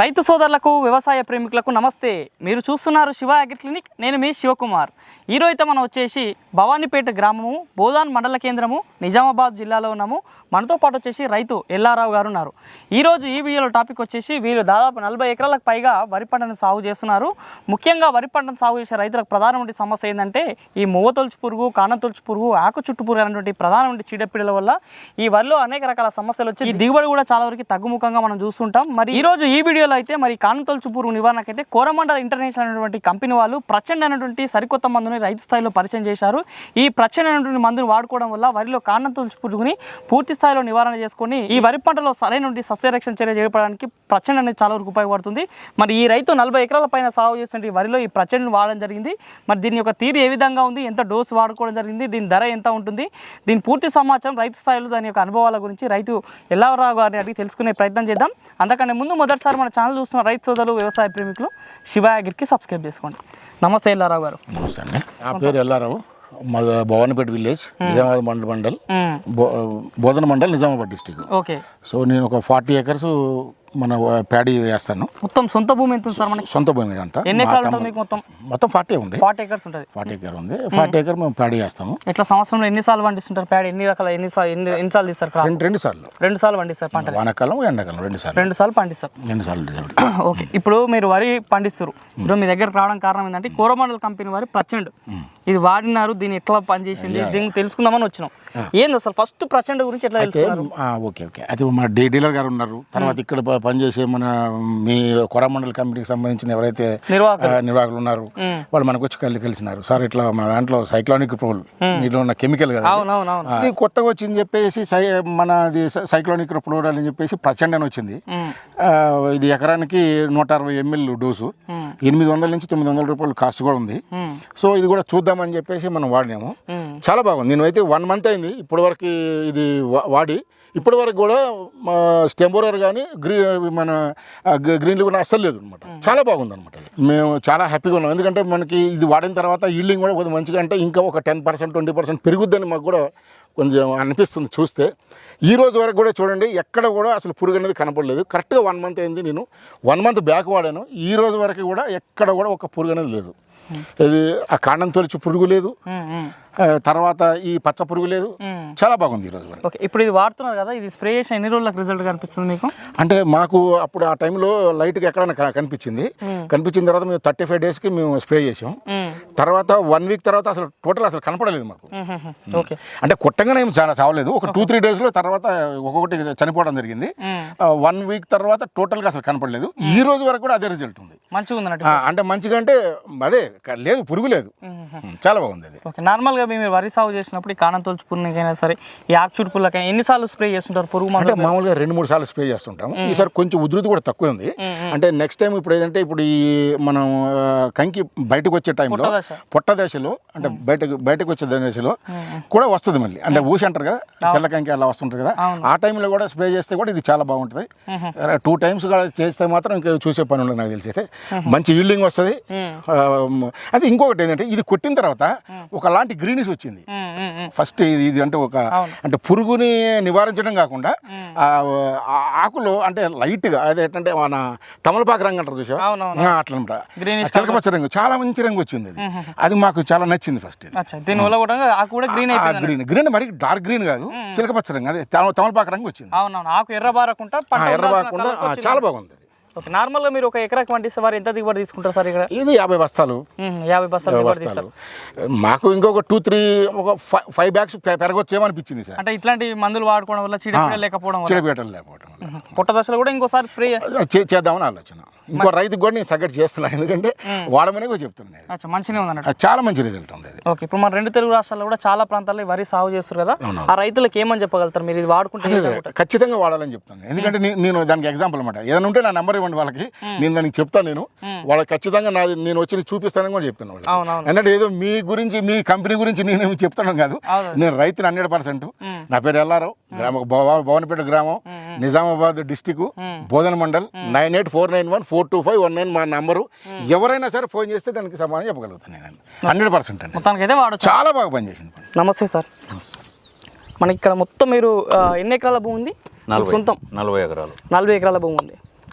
రైతు సోదరులకు వ్యవసాయ ప్రేమికులకు నమస్తే. మీరు చూస్తున్నారు శివ అగ్రి క్లినిక్. నేను మీ శివకుమార్. ఈరోజు అయితే మనం వచ్చేసి భవానీపేట గ్రామము బోధాన్ మండల కేంద్రము నిజామాబాద్ జిల్లాలో ఉన్నాము. మనతో పాటు వచ్చేసి రైతు ఎల్లారావు గారు ఉన్నారు. ఈరోజు ఈ వీడియోలో టాపిక్ వచ్చేసి వీళ్ళు దాదాపు నలభై ఎకరాలకు పైగా వరి పంటను సాగు చేస్తున్నారు. ముఖ్యంగా వరి పంటను సాగు చేసే రైతులకు ప్రధానమైన సమస్య ఏంటంటే ఈ మొవ్వ తొలుచు పురుగు కానం తొలుచు పురుగు ఆకు చుట్టు పురుగు అనేటువంటి ప్రధానమైన చీడపీడల వల్ల ఈ వరిలో అనేక రకాల సమస్యలు వచ్చి దిగుబడి కూడా చాలా వరకు తగ్గుముఖంగా మనం చూస్తుంటాం. మరి ఈరోజు ఈ వీడియో ఈ అయితే మరి కానం తొలుచు పురుగు నివారణకైతే కోరమండల ఇంటర్నేషనల్ అనేటువంటి కంపెనీ వాళ్ళు ప్రచండ అనేటువంటి సరికొత్త మందుని రైతు స్థాయిలో పరిచయం చేశారు. ఈ ప్రచండ అనేటువంటి మందుని వాడుకోవడం వల్ల వరిలో కానం తొలుచు పురుగుని పూర్తి స్థాయిలో నివారణ చేసుకొని ఈ వరి పంటలో సరైన సస్యరక్షణ చర్య చేపడానికి ప్రచండ అనేది చాలా వరకు ఉపయోగపడుతుంది. మరి ఈ రైతు నలభై ఎకరాల పైన సాగు చేసిన వరిలో ఈ ప్రచండని వాడడం జరిగింది. మరి దీని యొక్క తీరు ఏ విధంగా ఉంది? ఎంత డోసు వాడుకోవడం జరిగింది? దీని ధర ఎంత ఉంటుంది? దీని పూర్తి సమాచారం రైతు స్థాయిలో దాని యొక్క అనుభవాల గురించి రైతు ఎల్లారావు గారిని అడిగి తెలుసుకునే ప్రయత్నం చేద్దాం. అంతకంటే ముందు మొదటిసారి మన ఛానల్ చూస్తున్న రైతు సోదరులు వ్యవసాయ ప్రేమికులు శివ అగ్రికి సబ్స్క్రైబ్ చేసుకోండి. నమస్తే ఎల్లారావు గారు. నమస్తే అండి. నా పేరు ఎల్లారావు. మా Bhavanipet village Nizamabad mandal mandal. Bodhan mandal Nizamabad district. Okay. So నేను ఒక ఫార్టీ ఏకర్స్ మన ప్యాడీ వేస్తాను. మొత్తం సొంత భూమి ఎంత సార్ మనకి? సొంత భూమి అంతా. ఎన్ని ఎకరాలు మీకు మొత్తం? మొత్తం ఫార్టీ ఉంది. ఫార్టీ ఎకర్స్ ఉంటుంది. ఫార్టీ ఏకర్ ఉంది. ఫార్టీ ఏకర్ మేము ప్యాడీ వేస్తాము. ఇట్లా సంవత్సరంలో ఎన్నిసార్లు పండిస్తుంటారు ప్యాడ్? ఎన్ని రకాల ఎన్ని ఎన్ని ఎన్నిసార్లు తీస్తారు క్రాప్? రెండు రెండు సార్లు. రెండు సార్లు పండిస్తారు పంట వానాకాలం ఎండాకాలం రెండు సార్లు. రెండు సార్లు పండిస్తారు. రెండు సార్లు ఓకే. ఇప్పుడు మీరు వరి పండిస్తారు ఇప్పుడు మీ దగ్గరకు రావడం కారణం ఏంటంటే కోరమండల్ కంపెనీ వారి ప్రచండ్. ఇది వాడినారు దీన్ని ఎట్లా పనిచేసింది దీన్ని తెలుసుకుందామని వచ్చినాం. ఏంది అసలు ఫస్ట్ ప్రచండ్ గురించి ఎట్లా ఓకే ఓకే. అయితే డే డీలర్ గారు ఉన్నారు. తర్వాత ఇక్కడ పనిచేసే మన మీ కొరమండల్ కంపెనీకి సంబంధించిన ఎవరైతే నిర్వాహకులు. ఉన్నారు వాళ్ళు మనకు వచ్చి కలిసి కలిసినారు. సార్ ఇట్లా మా దాంట్లో సైక్లానిక్ ప్రోల్ మీలో ఉన్న కెమికల్ కదా ఇది కొత్తగా వచ్చింది చెప్పేసి సై మన సైక్లోనిక్ ఫ్లోరల్ అని చెప్పేసి ప్రచండ అని వచ్చింది ఇది ఎకరానికి నూట అరవై ఎంఎల్ డోసు. ఎనిమిది వందల నుంచి తొమ్మిది వందల రూపాయలు కాస్ట్ కూడా ఉంది. సో ఇది కూడా చూద్దామని చెప్పేసి మనం వాడినాము. చాలా బాగుంది. నేనైతే వన్ మంత్ అయింది. ఇప్పటి వరకు ఇది వాడి. ఇప్పటి వరకు కూడా స్టెంబోరర్ కానీ గ్రీ మన గ్రీన్లు కూడా అస్సలు లేదు అనమాట చాలా బాగుంది అనమాట మేము చాలా హ్యాపీగా ఉన్నాం. ఎందుకంటే మనకి ఇది వాడిన తర్వాత ఈల్డింగ్ కూడా కొంచెం మంచిగా అంటే ఇంకా ఒక టెన్ పర్సెంట్ ట్వంటీ పర్సెంట్ పెరుగుద్దని మాకు కూడా కొంచెం అనిపిస్తుంది చూస్తే. ఈ రోజు వరకు కూడా చూడండి ఎక్కడ కూడా అసలు పురుగు అనేది కనపడలేదు. కరెక్ట్గా వన్ మంత్ అయింది నేను. వన్ మంత్ బ్యాక్ వాడాను. ఈ రోజు వరకు కూడా ఎక్కడ కూడా ఒక పురుగు అనేది లేదు. ఇది ఆ కాండం తొలిచి పురుగు లేదు. తర్వాత ఈ పచ్చ పురుగు లేదు. చాలా బాగుంది ఈరోజు ఓకే ఇప్పుడు ఇది వాడుతున్నారు కదా ఇది స్ప్రే చేసిన ఎన్ని రోజులకు రిజల్ట్ కనిపిస్తుంది మీకు? అంటే మాకు అప్పుడు ఆ టైంలో లైట్గా ఎక్కడైనా కనిపించింది. కనిపించిన తర్వాత మేము థర్టీ ఫైవ్ డేస్కి మేము స్ప్రే చేసాం. తర్వాత వన్ వీక్ తర్వాత అసలు టోటల్ అసలు కనపడలేదు మాకు. ఓకే. అంటే కొట్టంగానే ఏం చాలా చావలేదు. ఒక టూ త్రీ డేస్లో తర్వాత ఒక్కొక్కటి చనిపోవడం జరిగింది. వన్ వీక్ తర్వాత టోటల్గా అసలు కనపడలేదు. ఈ రోజు వరకు కూడా అదే రిజల్ట్ ఉంది. మంచిగా ఉంది అంటే మంచిగా అంటే అదే లేదు పురుగు లేదు. చాలా బాగుంది అది. ఓకే నార్మల్గా మీరు వరి సాగు చేసినప్పుడు ఈ కాణం తొలుచు పురుగునికైనా సరే ఈ ఆకుచుడు పుల్లకైనా ఎన్నిసార్లు స్ప్రే చేస్తుంటారు? పురుగు అంటే మామూలుగా రెండు మూడు సార్లు స్ప్రే చేస్తుంటాం ఈసారి కొంచెం ఉధృతి కూడా తక్కువ ఉంది. అంటే నెక్స్ట్ టైం ఇప్పుడు ఏదంటే ఇప్పుడు ఈ మనం కంకి బయటకు వచ్చే టైంలో పొట్ట దశ. పొట్ట దశలో అంటే బయటకు బయటకు వచ్చే దశలో కూడా వస్తుంది మళ్ళీ. అంటే ఊసి అంటారు కదా తెల్ల కంకి అలా వస్తుంటుంది కదా. ఆ టైంలో కూడా స్ప్రే చేస్తే కూడా ఇది చాలా బాగుంటుంది. టూ టైమ్స్ కూడా చేస్తే మాత్రం ఇంకా చూసే పని ఉండదు నాకు తెలిసి అయితే మంచి ఈల్డింగ్ వస్తుంది. అది ఇంకొకటి ఏంటంటే ఇది కొట్టిన తర్వాత ఒకలాంటి గ్రీనిష్ వచ్చింది. ఫస్ట్ ఇది ఇది అంటే ఒక. అంటే పురుగుని నివారించడం కాకుండా ఆకులు అంటే లైట్గా అదే ఏంటంటే మన తమలపాకు రంగు అంటారు చూసా. అట్లా చిలకపచ్చ రంగు చాలా మంచి రంగు వచ్చింది అది. అది మాకు చాలా నచ్చింది ఫస్ట్ దీనివల్ల కూడా ఆకు కూడా గ్రీన్ గ్రీన్. గ్రీన్ మరి డార్క్ గ్రీన్ కాదు చిలకపచ్చ రంగు. అదే తమ- తమలపాకు రంగు వచ్చింది. ఆకు ఎర్రబారకుండా ఎర్ర వచ్చింది. చాలా బాగుంది. ఓకే నార్మల్గా మీరు ఒక ఎకరాకి పండిస్తే వారు ఎంత దిగుబడి తీసుకుంటారు సార్ ఇక్కడ? ఇది యాభై బస్తాలు. యాభై బస్తాలు దిగుబడి తీస్తారు. మాకు ఇంకొక టూ త్రీ ఒక ఫైవ్ బ్యాగ్స్ పెరగొచ్చేమనిపించింది సార్. అంటే ఇట్లాంటి మందులు వాడుకోవడం వల్ల చీడపీడ లేకపోవడం వల్ల? చిడపేటలు లేకపోవడం. పుట్ట దశలో కూడా ఇంకోసారి చేద్దామని ఆలోచన. ఇంకో రైతుకు కూడా నేను సగటు చేస్తున్నాను ఎందుకంటే వాడమని కూడా చెప్తున్నాను అచ్చా మంచిగా ఉంది అన్నట్టు అది చాలా మంచి రిజల్ట్ ఉంది ఓకే ఇప్పుడు మన రెండు తెలుగు రాష్ట్రాల్లో కూడా చాలా ప్రాంతాల్లో వరి సాగు చేస్తారు కదా. ఆ రైతులకు ఏమని చెప్పగలుగుతారు మీరు? ఇది వాడుకుంటే ఖచ్చితంగా వాడాలని చెప్తాను ఎందుకంటే నేను దానికి ఎగ్జాంపుల్ అనమాట ఏదైనా ఉంటే నా నెంబర్ ఇవ్వండి వాళ్ళకి. నేను దానికి చెప్తాను నేను. వాళ్ళకి ఖచ్చితంగా నాది నేను వచ్చి చూపిస్తానని కూడా చెప్పాను అవునవును. ఎందుకంటే ఏదో మీ గురించి మీ కంపెనీ గురించి నేనేమి చెప్తాను కాదు. నేను రైతుని హండ్రెడ్ పర్సెంట్. నా పేరు ఎల్లారావు గ్రామ భవ- భవనపేట గ్రామం Nizamabad district Bodhan mandal nine eight four nine one four two five one nine మా నంబరు. ఎవరైనా సరే ఫోన్ చేస్తే దానికి సమాధానం చెప్పగలుగుతాను నేను. హండ్రెడ్ పర్సెంట్ అండి. వాడచ్చు. చాలా బాగా పనిచేసింది. నమస్తే సార్. మనకి ఇక్కడ మొత్తం మీరు ఆ, ఎన్ని ఎకరాల భూమి ఉంది? నలభై. సొంతం? నలభై ఎకరాలు. నలభై ఎకరాల భూమి ఉంది.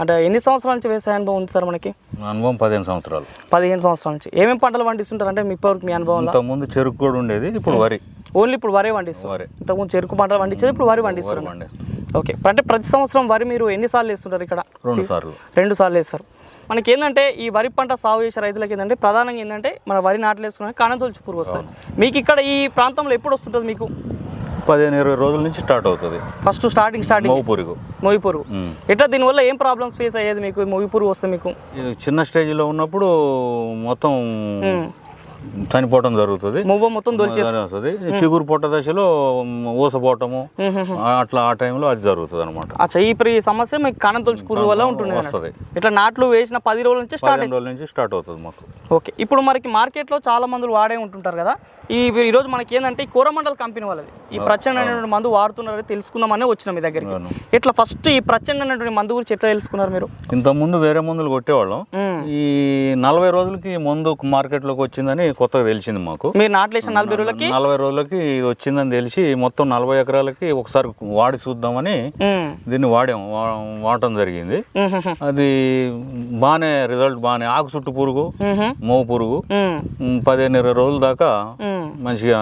అంటే ఎన్ని సంవత్సరాల నుంచి వ్యవసాయ అనుభవం ఉంది సార్ మనకి? అనుభవం పదిహేను సంవత్సరాలు. పదిహేను సంవత్సరాల నుంచి. ఏమేమి పంటలు పండిస్తుంటారు? అంటే మీ ఇప్పటివరకు మీ అనుభవంలో? ఇంతకుముందు చెరుకు కూడా ఉండేది ఇప్పుడు వరి. ఓన్లీ ఇప్పుడు వరే పండిస్తారు. వరి. ఇంతకుముందు చెరుకు పంటలు పండించేది ఇప్పుడు వరి వరి పండిస్తారు. పండి ఓకే. అంటే ప్రతి సంవత్సరం వరి మీరు ఎన్నిసార్లు వేస్తుంటారు ఇక్కడ? రెండు సార్లు. రెండు సార్లు వేస్తారు. మనకి ఏంటంటే ఈ వరి పంట సాగు చేసే రైతులకి ఏంటంటే ప్రధానంగా ఏంటంటే మన వరి నాట్లు వేసుకున్నాక కానతొలిచి పురుగు వస్తుంది. మీకు ఇక్కడ ఈ ప్రాంతంలో ఎప్పుడు వస్తుంటుంది మీకు? పదిహేను ఇరవై రోజుల నుంచి స్టార్ట్ అవుతుంది. First starting starting. మోగు పురుగు. మొగి పురుగు. ఎట్లా దీనివల్ల ఏం ప్రాబ్లమ్స్ ఫేస్ అయ్యేది మీకు? మొగి పురుగు వస్తే మీకు? చిన్న స్టేజ్లో ఉన్నప్పుడు మొత్తం చనిపోవటం జరుగుతుంది. మువ్వ మొత్తం చిగురు పొట్ట దశలో ఊసపోవటము అట్లా ఆ టైంలో అది జరుగుతుంది అనమాట అచ్చా ఈ ఈ సమస్య మీకు కానం తొలిచి పురుగు వల్ల ఉంటుంది. వస్తుంది. ఇట్లా నాట్లు వేసిన పది రోజుల నుంచి స్టార్ట్ రోజుల నుంచి స్టార్ట్ అవుతుంది మొత్తం ఓకే ఇప్పుడు మనకి మార్కెట్లో చాలా మందులు వాడే ఉంటుంటారు కదా. ఈ ఈరోజు మనకి ఏంటంటే ఈ కోరమండల్ కంపెనీ వాళ్ళది. ఈ ప్రచండ అనేటువంటి మందు వాడుతున్నారని తెలుసుకుందామనే వచ్చిన మీ దగ్గరికి. ఇట్లా ఫస్ట్ ఈ ప్రచండ అనేటువంటి మందు గురించి ఎట్లా తెలుసుకున్నారు మీరు? ఇంతకుముందు వేరే మందులు కొట్టేవాళ్ళం. ఈ నలభై రోజులకి మందు మార్కెట్లోకి వచ్చిందని కొత్తగా తెలిసింది మాకు. మీరు నాట్లేసిన నలభై రోజులకి? నలభై రోజులకి ఇది వచ్చిందని తెలిసి మొత్తం నలభై ఎకరాలకి ఒకసారి వాడి చూద్దామని దీన్ని వాడాం వాడటం జరిగింది. అది బాగానే రిజల్ట్ బాగానే ఆకు చుట్టు పురుగు మోవు పురుగు. పదిహేను ఇరవై రోజుల దాకా. మంచిగా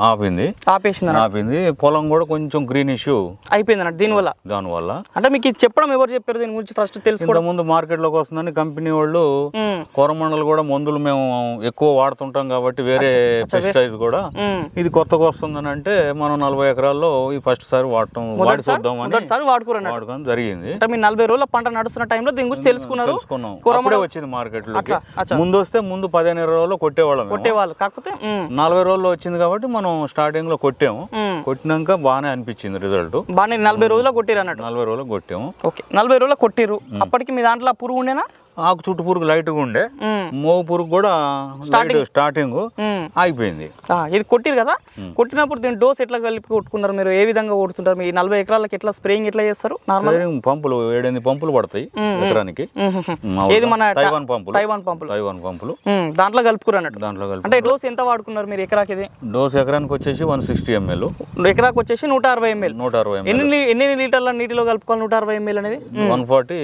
ఆపింది. ఆపేసింది. ఆపింది. పొలం కూడా కొంచెం గ్రీనిష్ అయిపోయింది అన్నట్టు దీనివల్ల. దానివల్ల. అంటే మీకు చెప్పడం ఎవరు చెప్పారు? దీని గురించి ఫస్ట్ తెలుసుకోవడం. ఇంతకుముందు మార్కెట్లోకి వస్తుందని కంపెనీ వాళ్ళు కోరమండలు కూడా మందులు మేము ఎక్కువ వాడుతుంటాం కాబట్టి వేరే పెస్టిసైడ్స్ కూడా. ఇది కొత్తగా వస్తుందని అంటే మనం నలభై ఎకరాల్లో ఈ ఫస్ట్ సారి వాడటం వాడి చూద్దామని మొదటిసారి వాడుకోరు అన్నట్టు. వాడకం జరిగింది. అంటే మీరు నలభై రోజుల పంట నడుస్తున్న టైంలో దీని గురించి తెలుసుకున్నారు. తెలుసుకున్నాం. కూరమండలం- వచ్చింది మార్కెట్లోకి. ముందు వస్తే ముందు పదిహేను రోజుల్లో కొట్టేవాళ్ళం. కొట్టేవాళ్ళు. కాకపోతే నలభై రోజుల్లో వచ్చింది కాబట్టి మనం స్టార్టింగ్లో కొట్టాము. కొట్టినాక బాగానే అనిపించింది రిజల్ట్ బాగానే నలభై రోజుల్లో కొట్టిరు అన్నట్టు. నలభై రోజులకు కొట్టాము. ఓకే. నలభై రోజుల్లో కొట్టిర్రు. అప్పటికి మీ దాంట్లో పురుగు ఉండేనా? ఆకు చుట్టు పురుగు లైట్గా ఉండే మోగు పురుగు కూడా లైట్ స్టార్టింగ్ ఉమ్. అయిపోయింది ఆ, ఇది కొట్టిరు కదా? కొట్టినప్పుడు దీని డోస్ ఎట్లా కలిపి కొట్టుకున్నారు మీరు? ఏ విధంగా కొడుతుంటారు? మీ నలభై ఎకరాలకి ఎట్లా స్ప్రేయింగ్ ఎట్లా చేస్తారు? నార్మల్ స్ప్రేయింగ్ పంపులు ఏడెనిమిది పంపులు పడతాయి ఎకరానికి. ఏది. మన తైవాన్ పంపులు. తైవాన్ పంపులు. తైవాన్ పంపులు. దాంట్లో కలుపుకురు అన్నట్టు. దాంట్లో కలిపి అంటే డోస్ ఎంత వాడుకున్నారు మీరు ఎకరాకి ఇది? డోస్ ఎకరానికి వచ్చేసి వన్ సిక్స్టీ ఎంఎల్ ఎకరాకి వచ్చేసి నూట అరవై ఎంఎల్ నూట అరవై ఎన్ని ఎన్ని లీటర్ల నీటిలో కలుపుకోవాలి నూట అరవై ఎంఎల్ అనేది? వన్ ఫార్టీ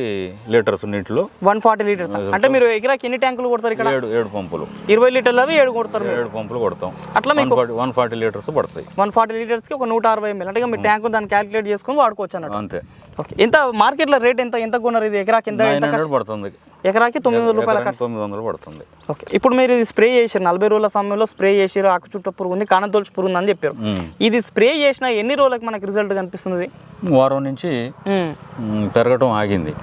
లీటర్స్ నీటిలో. వన్ ఫార్టీ లీటర్స్ అంటే మీరు ఎకరాకి ఎన్ని ట్యాంకులు కొడతారు ఇక్కడ? ఏడు ఏడు పంపులు. ఇరవై లీటర్లు అవి ఏడు కొడతారు ఏడు పంపులు కొడతాం. అట్లా ఫార్టీ వన్ ఫార్టీ లీటర్స్ పడతాయి. వన్ ఫార్టీ లీటర్స్కి ఒక నూట అరవై ఎంఎల్. అంటే మీ ట్యాంక్ దాన్ని క్యాలిక్యులేట్ చేసుకొని వాడుకోవచ్చు అన్నట్టు. అంతే. ఓకే. ఎంత మార్కెట్లో రేట్ ఎంత ఎంత కొన్నారు ఇది? ఎకరాకి ఎంత పడుతుంది. ఎకరాకి తొమ్మిది వందల రూపాయల తొమ్మిది వందలు పడుతుంది. ఓకే. ఇప్పుడు మీరు ఇది స్ప్రే చేసారు నలభై రోజుల సమయంలో స్ప్రే చేసారు ఆకు చుట్టూ పురుగు ఉంది కానం తొలచి పురుగు ఉంది అని చెప్పారు. ఇది స్ప్రే చేసిన ఎన్ని రోజులకు మనకి రిజల్ట్ కనిపిస్తుంది? వారం నుంచి పెరగటం ఆగింది.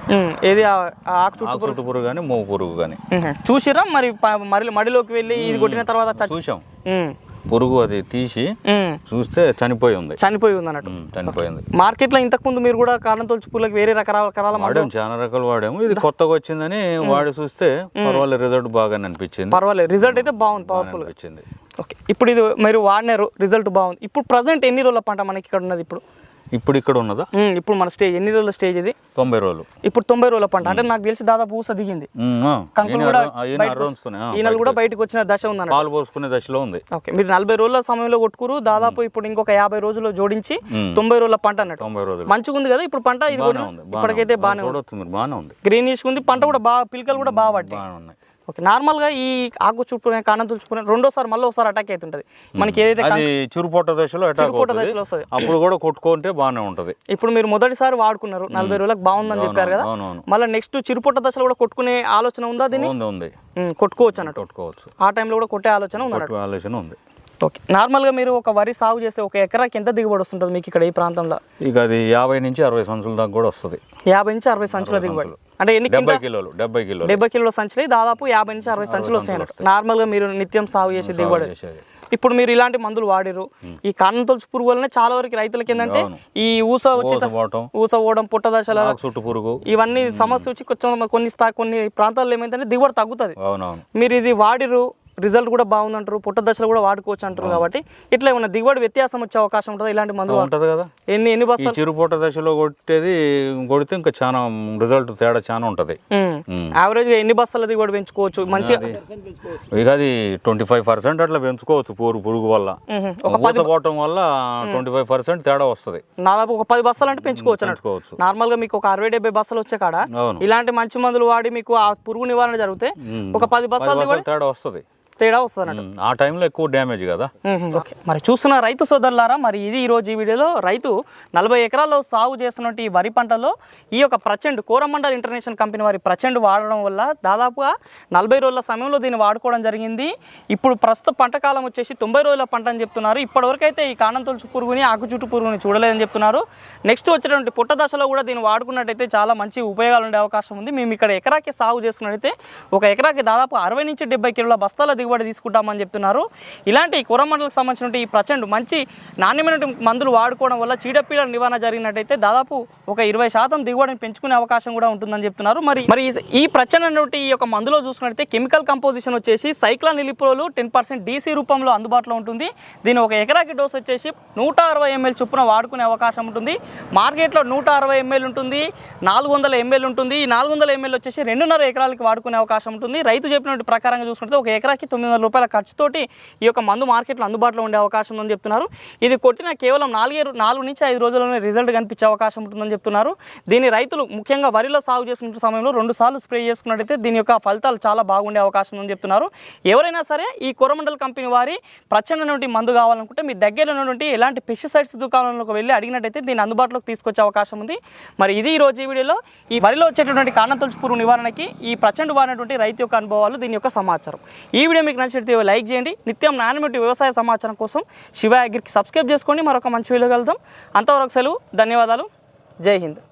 ఏది ఆకు చుట్టూ చుట్టు పురుగు? కానీ మోగు పురుగు కానీ. చూసిరా మరి మరి మడిలోకి వెళ్ళి ఇది కొట్టిన తర్వాత చూసాం. పురుగు అది తీసి చూస్తే చనిపోయి ఉంది. చనిపోయి ఉంది అన్నట్టు. చనిపోయింది మార్కెట్లో ఇంతకుముందు మీరు కూడా కాలం తొలచి పురుగులకు వేరే రకరకాల రకాల మందు వాడాము చాలా రకాలు వాడాము. ఇది కొత్తగా వచ్చిందని వాడి చూస్తే పర్వాలేదు రిజల్ట్ బాగానే అనిపించింది. పర్వాలేదు. రిజల్ట్ అయితే బాగుంది పవర్ఫుల్ అనిపించింది. ఓకే. ఇప్పుడు ఇది మీరు వాడినారు రిజల్ట్ బాగుంది. ఇప్పుడు ప్రజెంట్ ఎన్ని రోజుల పంట మనకి ఇక్కడ ఉన్నది ఇప్పుడు? ఇప్పుడు ఇక్కడ ఉన్నదా? ఇప్పుడు మన స్టేజ్ ఎన్ని రోజుల స్టేజ్ ఇది? తొంభై రోజులు. ఇప్పుడు తొంభై రోజుల పంట. అంటే నాకు తెలిసి దాదాపు ఊస దిగింది. కంకులు కూడా అర్ర- ఆ, ఈయన బయటకు అర్రంచుతూనే, ఆ, ఈనలు కూడా బయటకు వచ్చిన దశ ఉందన్నట్టు పాలు పోసుకునే దశలో ఉంది. ఓకే మీరు నలభై రోజుల సమయంలో కొట్టుకురు. దాదాపు ఇప్పుడు ఇంకొక యాభై రోజులు జోడించి. తొంభై రోజుల పంట అన్నట్టు. తొంభై రోజులు. మంచిగా ఉంది కదా? ఇప్పుడు పంట ఇది ఉంది ఇప్పటికైతే బాగానే ఉంది. ఉంది. గ్రీనిష్ ఉంది పంట కూడా బాగా పిలకలు కూడా బాగా ఉన్నాయి. ఓకే నార్మల్గా ఈ ఆకు చుట్టుకునే కాణం తుడుచుకునే రెండోసారి మళ్ళీ ఒకసారి అటాక్ అవుతుంటది. మనకి ఏదైతే అది చురుపొట్ట దశలో అవుతుంది. దశలో వస్తుంది. అప్పుడు కూడా కొట్టుకుంటే బాగానే ఉంటది. ఇప్పుడు మీరు మొదటిసారి వాడుకున్నారు. నలభై రోజులకు బాగుందని చెప్పారు కదా. మళ్ళీ నెక్స్ట్ చిరుపొట్ట దశలో కూడా కొట్టుకునే ఆలోచన ఉందా దీన్ని? ఉంది కొట్టుకోవచ్చు అన్నట్టు. కొట్టుకోవచ్చు. ఆ టైంలో కూడా కొట్టే ఆలోచన ఉంది ఆలోచన ఉంది. ఓకే నార్మల్గా మీరు ఒక వరి సాగు చేస్తే ఒక ఎకరాకి ఎంత దిగుబడి వస్తుంటుంది మీకు ఇక్కడ ఈ ప్రాంతంలో? ఇక అది యాభై నుంచి అరవై సంచుల దాకా కూడా వస్తుంది. యాభై నుంచి అరవై సంచుల దిగుబడి. అంటే ఎన్ని డెబ్బై కిలోలు డెబ్బై కిలోలు. డెబ్బై కిలోల సంచులు దాదాపు యాభై నుంచి అరవై సంచులు వస్తాయి. నార్మల్గా మీరు నిత్యం సాగు చేసే దిగుబడి. ఇప్పుడు మీరు ఇలాంటి మందులు వాడిరు ఈ కారణం తొలచి పురుగు వల్లనే చాలా వరకు రైతులకి ఏంటంటే ఈ ఊస వచ్చి ఊస పోవడం పుట్ట దశల ఆకు చుట్టు పురుగు. ఇవన్నీ సమస్య వచ్చి కొంచెం కొన్ని కొన్ని ప్రాంతాల్లో ఏమైందంటే దిగుబడి తగ్గుతుంది. మీరు ఇది వాడిరు రిజల్ట్ కూడా బాగుందంటారు పుట్ట దశలో కూడా వాడుకోవచ్చు అంటారు కాబట్టి ఇట్లా ఏమన్నా దిగుబడి వ్యత్యాసం వచ్చే అవకాశం ఉంటుంది? ఇలాంటి మందులు ఉంటది కదా. ఎన్ని ఎన్ని ఈ బస్తాలు? చిరుపూట దశలో కొట్టేది కొడితే ఇంకా చాలా రిజల్ట్ తేడా చాలా ఉంటది. ఉమ్. యావరేజ్గా ఎన్ని బస్తాల దిగుబడి పెంచుకోవచ్చు? మంచిగా ఇక అది ట్వంటీ ఫైవ్ పర్సెంట్ అట్లా పెంచుకోవచ్చు పురుగు పురుగు వల్ల. మ్మ్. ఊసపోవటం వల్ల ట్వంటీ ఫైవ్ పర్సెంట్ తేడా వస్తుంది. దాదాపు ఒక పది బస్తాలు అంటే పెంచుకోవచ్చు పెంచుకోవచ్చు. నార్మల్గా మీకు ఒక అరవై డెబ్బై బస్తాలు వచ్చే కాడ ఇలాంటి మంచి మందులు వాడి మీకు ఆ పురుగు నివారణ జరిగితే. ఒక పది బస్తాలు తేడా వస్తుంది. తేడా వస్తుంది ఆ టైంలో ఎక్కువ డ్యామేజ్ కదా? ఓకే. మరి చూస్తున్న రైతు సోదరులారా మరి ఇది ఈరోజు ఈ వీడియోలో రైతు నలభై ఎకరాల్లో సాగు చేస్తున్నట్టు ఈ వరి పంటలో ఈ యొక్క ప్రచండ్ కోరమండల్ ఇంటర్నేషనల్ కంపెనీ వారి ప్రచండ్ వాడడం వల్ల దాదాపుగా నలభై రోజుల సమయంలో దీన్ని వాడుకోవడం జరిగింది. ఇప్పుడు ప్రస్తుత పంట కాలం వచ్చేసి తొంభై రోజుల పంట అని చెప్తున్నారు. ఇప్పటివరకు అయితే ఈ కాణం తొలుచు పురుగుని ఆకు చుట్టు పురుగుని చూడలేదని చెప్తున్నారు. నెక్స్ట్ వచ్చేటువంటి పుట్ట దశలో కూడా దీన్ని వాడుకున్నట్టయితే చాలా మంచి ఉపయోగాలు ఉండే అవకాశం ఉంది. మేము ఇక్కడ ఎకరాకి సాగు చేసుకున్నట్టయితే ఒక ఎకరాకి దాదాపు అరవై నుంచి డెబ్బై కిలోల బస్తాల దిగుబడి తీసుకుంటామని చెప్తున్నారు. ఇలాంటి కూరమండలకు సంబంధించిన ఈ ప్రచండ్ మంచి నాణ్యమైన మందులు వాడుకోవడం వల్ల చీడపీడల నివారణ జరిగినట్టయితే దాదాపు ఒక ఇరవై శాతం దిగుబడిని పెంచుకునే అవకాశం కూడా ఉంటుందని చెప్తున్నారు. మరి మరి ఈ- ప్రచండ ఈ యొక్క మందులో చూసుకున్నట్టయితే కెమికల్ కంపోజిషన్ వచ్చేసి సైక్లాన్ నిలిప్రోలు టెన్ పర్సెంట్ డీసీ రూపంలో అందుబాటులో ఉంటుంది. దీని ఒక ఎకరాకి డోస్ వచ్చేసి నూట అరవై ఎంఎల్ చొప్పున వాడుకునే అవకాశం ఉంటుంది. మార్కెట్లో నూట అరవై ఎంఎల్ ఉంటుంది నాలుగు వందల ఎంఎల్ ఉంటుంది. ఈ నాలుగు వందల ఎంఎల్ వచ్చేసి రెండున్నర ఎకరాలకి వాడుకునే అవకాశం ఉంటుంది. రైతు చెప్పినట్టు ప్రకారంగా చూసుకుంటే ఒక ఎకరాకి తొమ్మిది వందల రూపాయల ఖర్చుతోటి ఈ యొక్క మందు మార్కెట్లో అందుబాటులో ఉండే అవకాశం ఉందని చెప్తున్నారు. ఇది కొట్టిన కేవలం నాలుగే నాలుగు నుంచి ఐదు రోజుల్లోనే రిజల్ట్ కనిపించే అవకాశం ఉంటుందని చెప్తున్నారు. దీని రైతులు ముఖ్యంగా వరిలో సాగు చేసిన సమయంలో రెండు సార్లు స్ప్రే చేసుకున్నట్టయితే దీని యొక్క ఫలితాలు చాలా బాగుండే అవకాశం ఉందని చెప్తున్నారు. ఎవరైనా సరే ఈ కొరమండల్ కంపెనీ వారి ప్రచండటువంటి మందు కావాలనుకుంటే మీ దగ్గర ఉన్నటువంటి ఎలాంటి పెస్టిసైడ్స్ దుకాణంలోకి వెళ్ళి అడిగినట్టయితే దీన్ని అందుబాటులోకి తీసుకొచ్చే అవకాశం ఉంది. మరి ఇది ఈ రోజు ఈ వీడియోలో ఈ వరిలో వచ్చేటటువంటి కారణం తొలుచు పురుగు నివారణకి ఈ ప్రచండ వారినటువంటి రైతు యొక్క అనుభవాలు దీని యొక్క సమాచారం. ఈ వీడియో మీకు నచ్చితే లైక్ చేయండి. నిత్యం నానబెట్టి వ్యవసాయ సమాచారం కోసం శివ అగ్రికి సబ్స్క్రైబ్ చేసుకోండి. మరొక మంచి వీడియో కలుద్దాం. అంతవరకు సెలవు. ధన్యవాదాలు. జై హింద్.